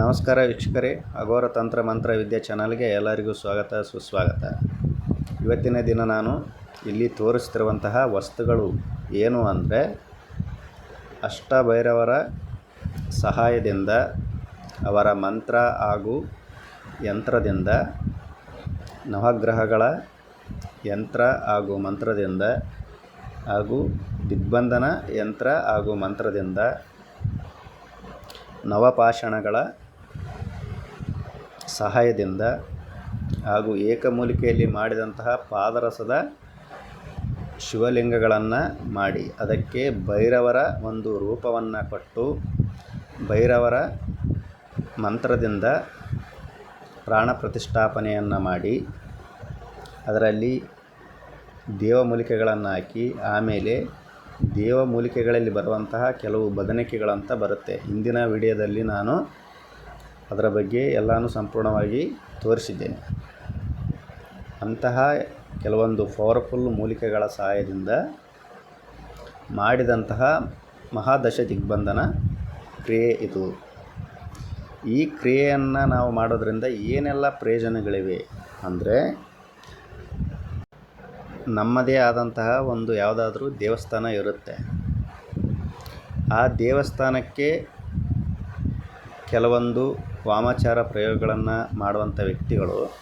ನಮಸ್ಕಾರ ವೀಕ್ಷಕರೇ, ಅಘೋರ ತಂತ್ರ ಮಂತ್ರ ವಿದ್ಯಾ ಚಾನಲ್ಗೆ ಎಲ್ಲರಿಗೂ ಸ್ವಾಗತ, ಸುಸ್ವಾಗತ. ಇವತ್ತಿನ ದಿನ ನಾನು ಇಲ್ಲಿ ತೋರಿಸ್ತಿರುವಂತಹ ವಸ್ತುಗಳು ಏನು ಅಂದರೆ ಅಷ್ಟಭೈರವರ ಸಹಾಯದಿಂದ, ಅವರ ಮಂತ್ರ ಹಾಗೂ ಯಂತ್ರದಿಂದ, ನವಗ್ರಹಗಳ ಯಂತ್ರ ಹಾಗೂ ಮಂತ್ರದಿಂದ ಹಾಗೂ ದಿಗ್ಬಂಧನ ಯಂತ್ರ ಹಾಗೂ ಮಂತ್ರದಿಂದ, ನವಪಾಷಾಣಗಳ ಸಹಾಯದಿಂದ ಹಾಗೂ ಏಕಮೂಲಿಕೆಯಲ್ಲಿ ಮಾಡಿದಂತಹ ಪಾದರಸದ ಶಿವಲಿಂಗಗಳನ್ನು ಮಾಡಿ, ಅದಕ್ಕೆ ಭೈರವರ ಒಂದು ರೂಪವನ್ನು ಕೊಟ್ಟು ಭೈರವರ ಮಂತ್ರದಿಂದ ಪ್ರಾಣ ಪ್ರತಿಷ್ಠಾಪನೆಯನ್ನು ಮಾಡಿ, ಅದರಲ್ಲಿ ದೇವಮೂಲಿಕೆಗಳನ್ನು ಹಾಕಿ, ಆಮೇಲೆ ದೇವಮೂಲಿಕೆಗಳಲ್ಲಿ ಬರುವಂತಹ ಕೆಲವು ಬದನಿಕೆಗಳಂತ ಬರುತ್ತೆ. ಹಿಂದಿನ ವಿಡಿಯೋದಲ್ಲಿ ನಾನು ಅದರ ಬಗ್ಗೆ ಎಲ್ಲನೂ ಸಂಪೂರ್ಣವಾಗಿ ತೋರಿಸಿದ್ದೇನೆ. ಅಂತಹ ಕೆಲವೊಂದು ಪವರ್ಫುಲ್ ಮೂಲಿಕೆಗಳ ಸಹಾಯದಿಂದ ಮಾಡಿದಂತಹ ಮಹಾದಶ ದಿಗ್ಬಂಧನ ಕ್ರಿಯೆ ಇದು. ಈ ಕ್ರಿಯೆಯನ್ನು ನಾವು ಮಾಡೋದರಿಂದ ಏನೆಲ್ಲ ಪ್ರಯೋಜನಗಳಿವೆ ಅಂದರೆ, ನಮ್ಮದೇ ಆದಂತಹ ಒಂದು ಯಾವುದಾದ್ರೂ ದೇವಸ್ಥಾನ ಇರುತ್ತೆ. ಆ ದೇವಸ್ಥಾನಕ್ಕೆ ಕೆಲವೊಂದು ವಾಮಾಚಾರ ಪ್ರಯೋಗಗಳನ್ನು ಮಾಡುವಂಥ ವ್ಯಕ್ತಿಗಳು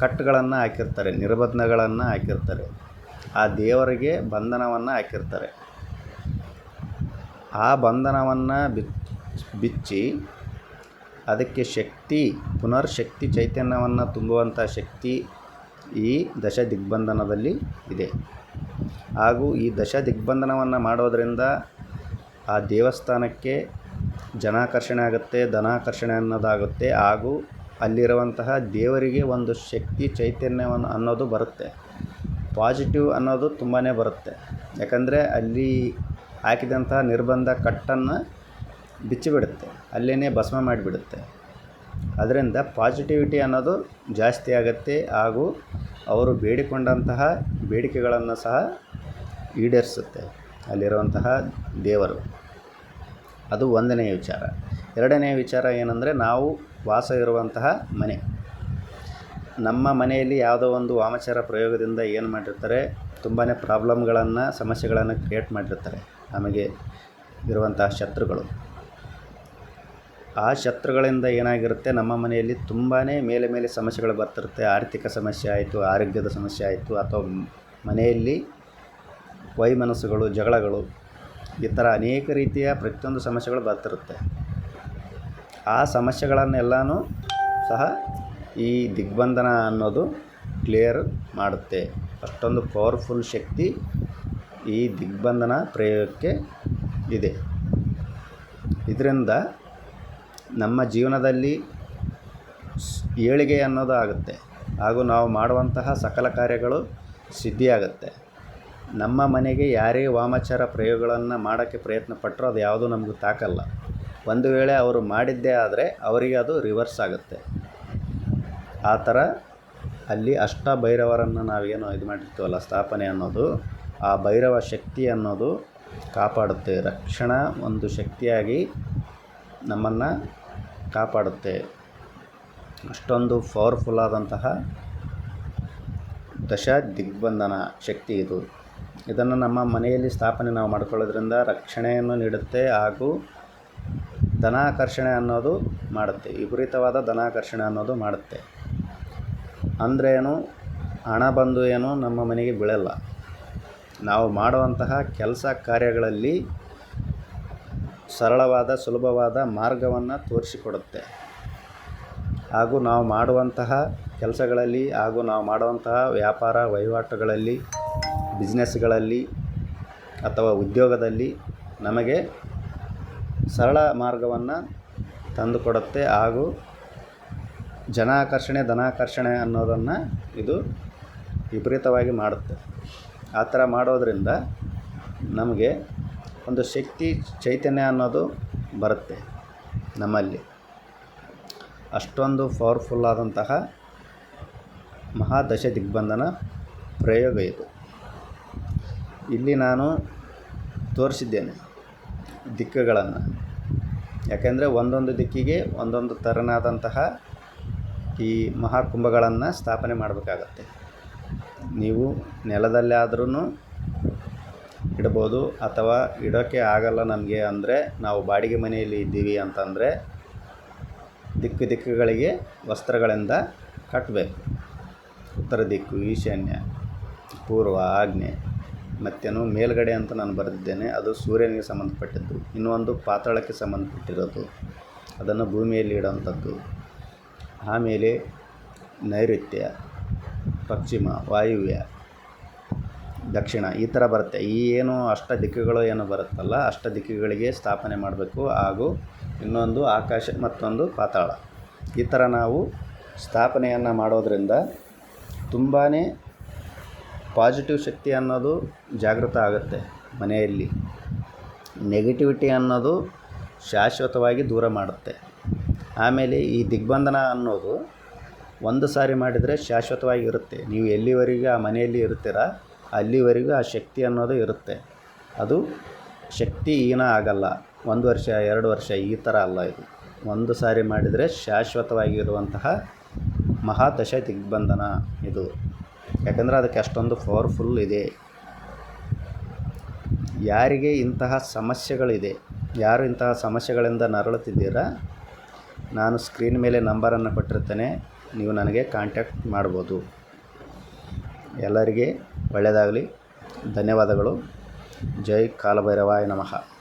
ಕಟ್ಗಳನ್ನು ಹಾಕಿರ್ತಾರೆ, ನಿರ್ಬಂಧಗಳನ್ನು ಹಾಕಿರ್ತಾರೆ, ಆ ದೇವರಿಗೆ ಬಂಧನವನ್ನು ಹಾಕಿರ್ತಾರೆ. ಆ ಬಂಧನವನ್ನು ಬಿಚ್ಚಿ ಅದಕ್ಕೆ ಶಕ್ತಿ ಪುನರ್ ಶಕ್ತಿ ಚೈತನ್ಯವನ್ನು ತುಂಬುವಂಥ ಶಕ್ತಿ ಈ ದಶ ದಿಗ್ಬಂಧನದಲ್ಲಿ ಇದೆ. ಹಾಗೂ ಈ ದಶ ದಿಗ್ಬಂಧನವನ್ನು ಮಾಡೋದರಿಂದ ಆ ದೇವಸ್ಥಾನಕ್ಕೆ ಜನಾಕರ್ಷಣೆ ಆಗುತ್ತೆ, ಧನಾಕರ್ಷಣೆ ಅನ್ನೋದಾಗುತ್ತೆ. ಹಾಗೂ ಅಲ್ಲಿರುವಂತಹ ದೇವರಿಗೆ ಒಂದು ಶಕ್ತಿ, ಚೈತನ್ಯವನ್ನು ಅನ್ನೋದು ಬರುತ್ತೆ. ಪಾಸಿಟಿವ್ ಅನ್ನೋದು ತುಂಬಾ ಬರುತ್ತೆ. ಯಾಕಂದರೆ ಅಲ್ಲಿ ಹಾಕಿದಂತಹ ನಿರ್ಬಂಧ ಕಟ್ಟನ್ನು ಬಿಚ್ಚಿಬಿಡುತ್ತೆ. ಅಲ್ಲೇ ಭಸ್ಮ ಮಾಡಿಬಿಡುತ್ತೆ. ಅದರಿಂದ ಪಾಸಿಟಿವಿಟಿ ಅನ್ನೋದು ಜಾಸ್ತಿ ಆಗುತ್ತೆ. ಹಾಗೂ ಅವರು ಬೇಡಿಕೊಂಡಂತಹ ಬೇಡಿಕೆಗಳನ್ನು ಸಹ ಈಡೇರಿಸುತ್ತೆ ಅಲ್ಲಿರುವಂತಹ ದೇವರು. ಅದು ಒಂದನೆಯ ವಿಚಾರ. ಎರಡನೆಯ ವಿಚಾರ ಏನಂದರೆ ನಾವು ವಾಸ ಇರುವಂತಹ ಮನೆ. ನಮ್ಮ ಮನೆಯಲ್ಲಿ ಯಾವುದೋ ಒಂದು ವಾಮಚಾರ ಪ್ರಯೋಗದಿಂದ ಏನು ಮಾಡಿರ್ತಾರೆ? ತುಂಬಾ ಪ್ರಾಬ್ಲಮ್ಗಳನ್ನು, ಸಮಸ್ಯೆಗಳನ್ನು ಕ್ರಿಯೇಟ್ ಮಾಡಿರ್ತಾರೆ ನಮಗೆ ಇರುವಂತಹ ಶತ್ರುಗಳು. ಆ ಶತ್ರುಗಳಿಂದ ಏನಾಗಿರುತ್ತೆ? ನಮ್ಮ ಮನೆಯಲ್ಲಿ ತುಂಬಾ ಮೇಲೆ ಮೇಲೆ ಸಮಸ್ಯೆಗಳು ಬರ್ತಿರುತ್ತೆ. ಆರ್ಥಿಕ ಸಮಸ್ಯೆ ಆಯಿತು, ಆರೋಗ್ಯದ ಸಮಸ್ಯೆ ಆಯಿತು, ಅಥವಾ ಮನೆಯಲ್ಲಿ ವೈಮನಸ್ಸುಗಳು, ಜಗಳಗಳು ಈ ಥರ ಅನೇಕ ರೀತಿಯ ಪ್ರತಿಯೊಂದು ಸಮಸ್ಯೆಗಳು ಬರ್ತಿರುತ್ತೆ. ಆ ಸಮಸ್ಯೆಗಳನ್ನೆಲ್ಲನೂ ಸಹ ಈ ದಿಗ್ಬಂಧನ ಅನ್ನೋದು ಕ್ಲಿಯರ್ ಮಾಡುತ್ತೆ. ಅಷ್ಟೊಂದು ಪವರ್ಫುಲ್ ಶಕ್ತಿ ಈ ದಿಗ್ಬಂಧನ ಪ್ರಯೋಗಕ್ಕೆ ಇದೆ. ಇದರಿಂದ ನಮ್ಮ ಜೀವನದಲ್ಲಿ ಏಳಿಗೆ ಅನ್ನೋದು ಆಗುತ್ತೆ. ಹಾಗೂ ನಾವು ಮಾಡುವಂತಹ ಸಕಲ ಕಾರ್ಯಗಳು ಸಿದ್ಧಿಯಾಗುತ್ತೆ. ನಮ್ಮ ಮನೆಗೆ ಯಾರೇ ವಾಮಾಚಾರ ಪ್ರಯೋಗಗಳನ್ನು ಮಾಡೋಕ್ಕೆ ಪ್ರಯತ್ನ ಪಟ್ಟರೂ ಅದು ಯಾವುದೂ ನಮಗೆ ತಾಕಲ್ಲ. ಒಂದು ವೇಳೆ ಅವರು ಮಾಡಿದ್ದೇ ಆದರೆ ಅವರಿಗೆ ಅದು ರಿವರ್ಸ್ ಆಗುತ್ತೆ. ಆ ಥರ ಅಲ್ಲಿ ಅಷ್ಟ ಭೈರವರನ್ನು ನಾವೇನು ಇದು ಮಾಡಿರ್ತೀವಲ್ಲ ಸ್ಥಾಪನೆ ಅನ್ನೋದು, ಆ ಭೈರವ ಶಕ್ತಿ ಅನ್ನೋದು ಕಾಪಾಡುತ್ತೆ. ರಕ್ಷಣಾ ಒಂದು ಶಕ್ತಿಯಾಗಿ ನಮ್ಮನ್ನು ಕಾಪಾಡುತ್ತೆ. ಅಷ್ಟೊಂದು ಪವರ್ಫುಲ್ ಆದಂತಹ ದಶ ದಿಗ್ಬಂಧನ ಶಕ್ತಿ ಇದು. ಇದನ್ನು ನಮ್ಮ ಮನೆಯಲ್ಲಿ ಸ್ಥಾಪನೆ ನಾವು ಮಾಡ್ಕೊಳ್ಳೋದ್ರಿಂದ ರಕ್ಷಣೆಯನ್ನು ನೀಡುತ್ತೆ ಹಾಗೂ ಧನಾಕರ್ಷಣೆ ಅನ್ನೋದು ಮಾಡುತ್ತೆ. ವಿಪರೀತವಾದ ಧನಾಕರ್ಷಣೆ ಅನ್ನೋದು ಮಾಡುತ್ತೆ. ಅಂದರೆ ಏನು? ಹಣ ಬಂದು ಏನು? ನಮ್ಮ ಮನೆಗೆ ಬೀಳಲ್ಲ. ನಾವು ಮಾಡುವಂತಹ ಕೆಲಸ ಕಾರ್ಯಗಳಲ್ಲಿ ಸರಳವಾದ, ಸುಲಭವಾದ ಮಾರ್ಗವನ್ನು ತೋರಿಸಿಕೊಡುತ್ತೆ. ಹಾಗೂ ನಾವು ಮಾಡುವಂತಹ ಕೆಲಸಗಳಲ್ಲಿ ಹಾಗೂ ನಾವು ಮಾಡುವಂತಹ ವ್ಯಾಪಾರ ವಹಿವಾಟುಗಳಲ್ಲಿ ಬಿಸ್ನೆಸ್ಗಳಲ್ಲಿ ಅಥವಾ ಉದ್ಯೋಗದಲ್ಲಿ ನಮಗೆ ಸರಳ ಮಾರ್ಗವನ್ನು ತಂದುಕೊಡುತ್ತೆ ಹಾಗೂ ಜನಾಕರ್ಷಣೆ, ಧನಾಕರ್ಷಣೆ ಅನ್ನೋದನ್ನು ಇದು ವಿಪರೀತವಾಗಿ ಮಾಡುತ್ತೆ. ಆ ಥರ ಮಾಡೋದರಿಂದ ನಮಗೆ ಒಂದು ಶಕ್ತಿ, ಚೈತನ್ಯ ಅನ್ನೋದು ಬರುತ್ತೆ ನಮ್ಮಲ್ಲಿ. ಅಷ್ಟೊಂದು ಪವರ್ಫುಲ್ ಆದಂತಹ ಮಹಾದಶ ದಿಗ್ಬಂಧನ ಪ್ರಯೋಗ ಇದು. ಇಲ್ಲಿ ನಾನು ತೋರಿಸಿದ್ದೇನೆ ದಿಕ್ಕುಗಳನ್ನು. ಯಾಕೆಂದರೆ ಒಂದೊಂದು ದಿಕ್ಕಿಗೆ ಒಂದೊಂದು ಥರನಾದಂತಹ ಈ ಮಹಾಕುಂಭಗಳನ್ನು ಸ್ಥಾಪನೆ ಮಾಡಬೇಕಾಗತ್ತೆ. ನೀವು ನೆಲದಲ್ಲೇ ಆದ್ರೂ ಇಡ್ಬೋದು, ಅಥವಾ ಇಡೋಕ್ಕೆ ಆಗಲ್ಲ ನಮಗೆ ಅಂದರೆ ನಾವು ಬಾಡಿಗೆ ಮನೆಯಲ್ಲಿ ಇದ್ದೀವಿ ಅಂತಂದರೆ ದಿಕ್ಕು ದಿಕ್ಕುಗಳಿಗೆ ವಸ್ತ್ರಗಳಿಂದ ಕಟ್ಟಬೇಕು. ಉತ್ತರ ದಿಕ್ಕು, ಈಶಾನ್ಯ, ಪೂರ್ವ, ಆಗ್ನೇಯ. ಮತ್ತೇನು ಮೇಲ್ಗಡೆ ಅಂತ ನಾನು ಬರೆದಿದ್ದೇನೆ, ಅದು ಸೂರ್ಯನಿಗೆ ಸಂಬಂಧಪಟ್ಟಿದ್ದು. ಇನ್ನೊಂದು ಪಾತಾಳಕ್ಕೆ ಸಂಬಂಧಪಟ್ಟಿರೋದು. ಅದನ್ನು ಭೂಮಿಯಲ್ಲಿ ಇಡೋವಂಥದ್ದು. ಆಮೇಲೆ ನೈಋತ್ಯ, ಪಶ್ಚಿಮ, ವಾಯುವ್ಯ, ದಕ್ಷಿಣ ಈ ಥರ ಬರುತ್ತೆ. ಈ ಏನು ಅಷ್ಟ ದಿಕ್ಕುಗಳು ಏನು ಬರುತ್ತಲ್ಲ, ಅಷ್ಟ ದಿಕ್ಕುಗಳಿಗೆ ಸ್ಥಾಪನೆ ಮಾಡಬೇಕು. ಹಾಗೂ ಇನ್ನೊಂದು ಆಕಾಶ, ಮತ್ತೊಂದು ಪಾತಾಳ. ಈ ಥರ ನಾವು ಸ್ಥಾಪನೆಯನ್ನು ಮಾಡೋದರಿಂದ ತುಂಬಾ ಪಾಸಿಟಿವ್ ಶಕ್ತಿ ಅನ್ನೋದು ಜಾಗೃತ ಆಗುತ್ತೆ ಮನೆಯಲ್ಲಿ. ನೆಗೆಟಿವಿಟಿ ಅನ್ನೋದು ಶಾಶ್ವತವಾಗಿ ದೂರ ಮಾಡುತ್ತೆ. ಆಮೇಲೆ ಈ ದಿಗ್ಬಂಧನ ಅನ್ನೋದು ಒಂದು ಸಾರಿ ಮಾಡಿದರೆ ಶಾಶ್ವತವಾಗಿ ಇರುತ್ತೆ. ನೀವು ಎಲ್ಲಿವರೆಗೂ ಆ ಮನೆಯಲ್ಲಿ ಇರ್ತೀರ, ಅಲ್ಲಿವರೆಗೂ ಆ ಶಕ್ತಿ ಅನ್ನೋದು ಇರುತ್ತೆ. ಅದು ಶಕ್ತಿ ಶಕ್ತಿಹೀನ ಆಗಲ್ಲ. ಒಂದು ವರ್ಷ, ಎರಡು ವರ್ಷ, ಈ ಥರ ಅಲ್ಲ ಇದು. ಒಂದು ಸಾರಿ ಮಾಡಿದರೆ ಶಾಶ್ವತವಾಗಿರುವಂತಹ ಮಹಾದಶ ದಿಗ್ಬಂಧನ ಇದು. ಯಾಕಂದರೆ ಅದಕ್ಕೆ ಅಷ್ಟೊಂದು ಪವರ್ಫುಲ್ ಇದೆ. ಯಾರಿಗೆ ಇಂತಹ ಸಮಸ್ಯೆಗಳಿದೆ, ಯಾರು ಇಂತಹ ಸಮಸ್ಯೆಗಳಿಂದ ನರಳುತ್ತಿದ್ದೀರಾ, ನಾನು ಸ್ಕ್ರೀನ್ ಮೇಲೆ ನಂಬರನ್ನು ಕೊಟ್ಟಿರ್ತೇನೆ, ನೀವು ನನಗೆ ಕಾಂಟ್ಯಾಕ್ಟ್ ಮಾಡ್ಬೋದು. ಎಲ್ಲರಿಗೆ ಒಳ್ಳೆಯದಾಗಲಿ. ಧನ್ಯವಾದಗಳು. ಜೈ ಕಾಲಭೈರವಾಯ ನಮಃ.